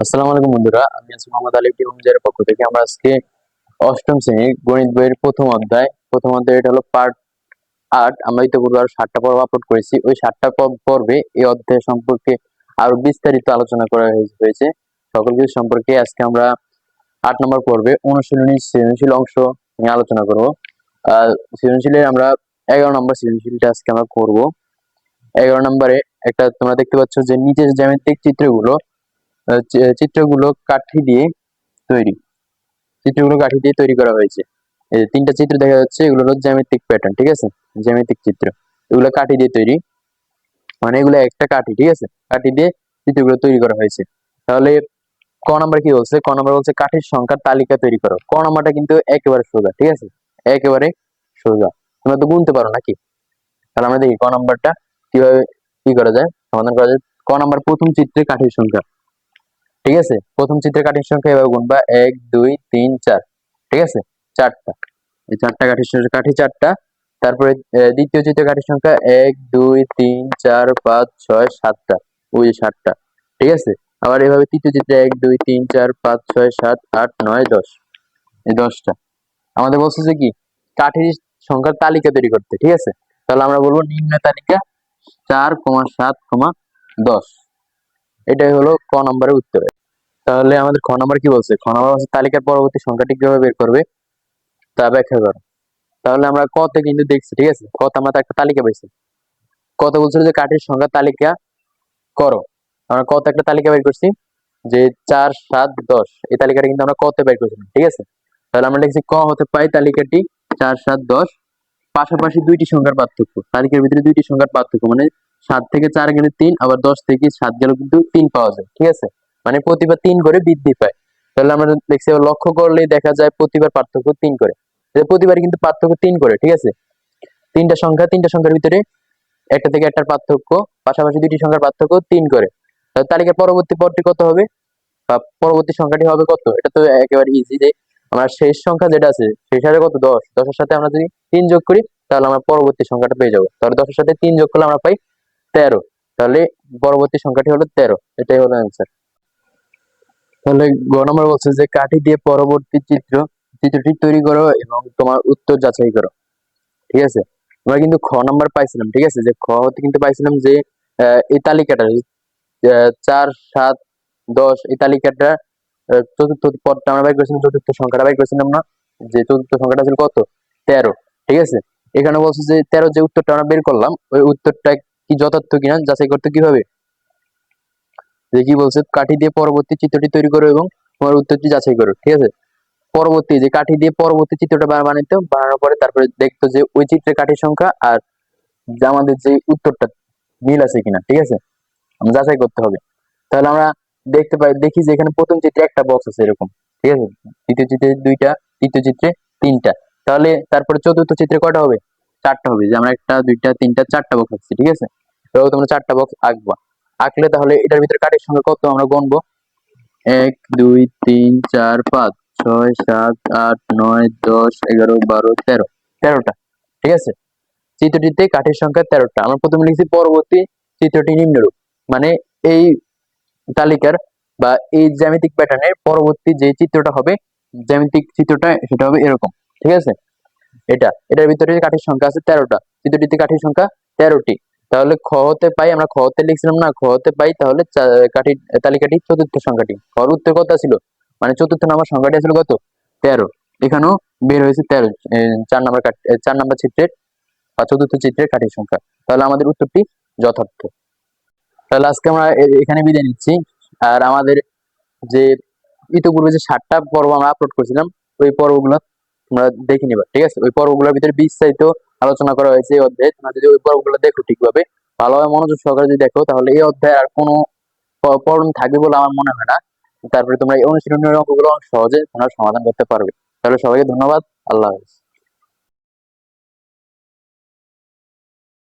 আসসালামু আলাইকুম বন্ধুরা, আমি আছি মোহাম্মদ আলী টিউমজের পক্ষ থেকে। আমরা আজকে অষ্টম শ্রেণির গণিত বইয়ের প্রথম অধ্যায়। প্রথম অধ্যায় এটা হলো পার্ট আট। আমরা ইতিপূর্বে আরও সাতটা পর্ব আপলোড করেছি। ওই সাতটা পর্ব- এই অধ্যায় সম্পর্কে আরও বিস্তারিত আলোচনা করা হয়ে- হয়েছে। সকল কিছু সম্পর্কে আজকে আমরা আট নম্বর পর্বে অনুশীলনী সৃজনশীল অংশ নিয়ে আলোচনা করব। সৃজনশীলের আমরা এগারো নম্বর সৃজনশীলটা আজকে আমরা করব। এগারো নম্বরে একটা তোমরা দেখতে পাচ্ছ যে নিচের জ্যামিতিক চিত্রগুলো চিত্রগুলো কাঠি দিয়ে তৈরি। চিত্রগুলো কাঠি দিয়ে তৈরি করা হয়েছে। এই তিনটা চিত্র দেখা যাচ্ছে, এগুলো হলো জ্যামিতিক প্যাটার্ন ঠিক আছে? জ্যামিতিক চিত্র। এগুলো কাঠি দিয়ে তৈরি। মানে এগুলো একটা কাঠি, ঠিক আছে? কাঠি দিয়ে চিত্রগুলো তৈরি করা হয়েছে। তাহলে ক নাম্বার কি বলছে? ক নাম্বার বলছে কাঠির সংখ্যার তালিকা তৈরি করো। ক নাম্বারটা কিন্তু একেবারে সোজা, ঠিক আছে? একেবারে সোজা। তোমরা তো গুনতে পারো নাকি? তাহলে আমরা দেখি ক নাম্বারটা কীভাবে কি করা যায়? সমাধান করা যায়। ক নাম্বার প্রথম চিত্রে কাঠির সংখ্যা। ঠিক আছে? প্রথম চিত্রে কাঠির সংখ্যা এভাবে গুনবা এক, দুই, তিন, চার। ঠিক আছে? চারটা। এই চারটা কাঠির সংখ্যা কাঠি চারটা। তারপরে দ্বিতীয় চিত্রে কাঠির সংখ্যা এক, দুই, তিন, চার, পাঁচ, ছয়, সাতটা। ওই সাতটা। ঠিক আছে? আবার এভাবে তৃতীয় চিত্রে এক, দুই, তিন, চার, পাঁচ, ছয়, সাত, আট, নয়, দশ। এই দশটা। আমাদের বলছে যে কি? কাঠির সংখ্যার তালিকা তৈরি করতে। ঠিক আছে? তাহলে আমরা বলব নিম্ন তালিকা চার কমা সাত কমা দশ। এটাই হলো ক নম্বরের উত্তর। তাহলে আমাদের খ নম্বর কি বলছে? খ নম্বর হচ্ছে তালিকার পরবর্তী সংখ্যাটি কীভাবে বের করবে? তা ব্যাখ্যা করো। তাহলে আমরা কতে কিন্তু দেখছি, ঠিক আছে? কত আমরা একটা তালিকা পাইছি কত বলছিল যে কাঠের সংখ্যা তালিকা করো। আমরা কত একটা তালিকা বের করছি যে চার, সাত, দশ। এই তালিকাটা কিন্তু আমরা কত বের করছিলাম, ঠিক আছে? তাহলে আমরা লিখছি ক হতে পাই তালিকাটি চার, সাত, দশ। পাশাপাশি দুইটি সংখ্যার পার্থক্য, তালিকার ভিতরে দুইটি সংখ্যার পার্থক্য মানে সাত থেকে চার গেলে তিন, আবার দশ থেকে সাত গেলে কিন্তু তিন পাওয়া যায়, ঠিক আছে? মানে প্রতিবার তিন করে বৃদ্ধি পায়। তাহলে আমরা দেখছি লক্ষ্য করলেই দেখা যায় প্রতিবার পার্থক্য তিন করে। প্রতিবার কিন্তু পার্থক্য তিন করে, ঠিক আছে? তিনটা সংখ্যা, তিনটা সংখ্যার ভিতরে একটা থেকে একটার পার্থক্য, পাশাপাশি দুইটি সংখ্যার পার্থক্য তিন করে। তাহলে তালিকার পরবর্তী পদটি কত হবে? বা পরবর্তী সংখ্যাটি হবে কত? এটা তো একেবারে ইজি যে আমার শেষ সংখ্যা যেটা আছে, শেষ হারে কত? দশ। দশের সাথে আমরা যদি তিন যোগ করি, তাহলে আমরা পরবর্তী সংখ্যাটা পেয়ে যাব। তাহলে দশের সাথে তিন যোগ করলে আমরা পাই তেরো। তাহলে পরবর্তী সংখ্যাটি হলো তেরো। এটাই হলো অ্যান্সার তাহলে গ নম্বর বলছে যে, কাঠি দিয়ে পরবর্তী চিত্র, চিত্রটি তৈরি করো এবং তোমার উত্তর যাচাই করো। ঠিক আছে? আমরা কিন্তু খ নাম্বার পাইছিলাম, ঠিক আছে? যে খ হতে কিন্তু পাইছিলাম যে এই তালিকাটা চার, সাত, দশ, এই তালিকাটা চতুর্থ পদটা আমরা বাইর করেছিলাম, চতুর্থ সংখ্যাটা বাইর করেছিলাম না, যে চতুর্থ সংখ্যাটা ছিল কত? তেরো। ঠিক আছে? এখানে বলছে যে, তেরো যে উত্তরটা আমরা বের করলাম, ওই উত্তরটা কি যথার্থ কিনা যাচাই করতে কীভাবে? কি বলছে, কাঠি দিয়ে পরবর্তী চিত্রটি তৈরি করো এবং তোমার উত্তরটি যাচাই করো, ঠিক আছে? পরবর্তী যে কাঠি দিয়ে পরবর্তী চিত্রটা বা- বানাইতো বানানোর পরে তারপরে দেখতো যে ওই চিত্রে কাঠির সংখ্যা আর আমাদের যে উত্তরটা মিল আছে কিনা, ঠিক আছে? যাচাই করতে হবে। তাহলে আমরা দেখতে পাই, দেখি যে এখানে প্রথম চিত্রে একটা বক্স আছে এরকম, ঠিক আছে? দ্বিতীয় চিত্রে দুইটা, তৃতীয় চিত্রে তিনটা। তাহলে তারপরে চতুর্থ চিত্রে কটা হবে? চারটা হবে, যে আমরা একটা, দুইটা, তিনটা, চারটা বক্স আঁকছি ঠিক আছে? এবার তোমরা চারটা বক্স আঁকবা। আঁকলে তাহলে এটার ভিতরে কাঠের সংখ্যা কত আমরা গণবো এক, দুই, তিন, চার, পাঁচ, ছয়, সাত, আট, নয়, দশ, এগারো, বারো, তেরো। তেরোটা, ঠিক আছে? চিত্রটিতে কাঠের সংখ্যা তেরোটা। আমরা প্রথমে লিখছি পরবর্তী চিত্রটি নিম্নরূপ। মানে এই তালিকার বা এই জ্যামিতিক প্যাটার্নের পরবর্তী যে চিত্রটা হবে, জ্যামিতিক চিত্রটা সেটা হবে এরকম, ঠিক আছে? এটা, এটার ভিতরে কাঠের সংখ্যা আছে তেরোটা। চিত্রটিতে কাঠের সংখ্যা তেরোটি। তাহলে খ হতে পাই, আমরা খ হতে লিখছিলাম না, খ হতে পাই, তাহলে কাঠির তালিকাটি চতুর্থ সংখ্যাটি। খর উত্তর কত ছিল? মানে চতুর্থ নাম্বার সংখ্যাটি ছিল কত? তেরো। এখানেও বের হয়েছে তেরো চার নাম্বার কাঠ- চার নাম্বার চিত্রের বা চতুর্থ চিত্রের কাঠির সংখ্যা। তাহলে আমাদের উত্তরটি যথার্থ। তাহলে আজকে আমরা এখানে বিদায় নিচ্ছি। আর আমাদের যে ইতিপূর্বে যে সাতটা পর্ব আমরা আপলোড করেছিলাম, ওই পর্বগুলো তোমরা দেখে নিবা, ঠিক আছে? ওই পর্বগুলোর ভিতরে বিস্তারিত আলোচনা করা হয়েছে এই অধ্যায়ে। তোমরা যদি ওই পর্বগুলো দেখো ঠিকভাবে ভালোভাবে মনোযোগ সহকারে যদি দেখো, তাহলে এই অধ্যায় আর কোনো প্রবলেম থাকবে বলে আমার মনে হয় না। তারপরে তোমরা এই অনুশীলনের অঙ্কগুলো সহজে তোমরা সমাধান করতে পারবে। তাহলে সবাইকে ধন্যবাদ। আল্লাহ হাফেজ।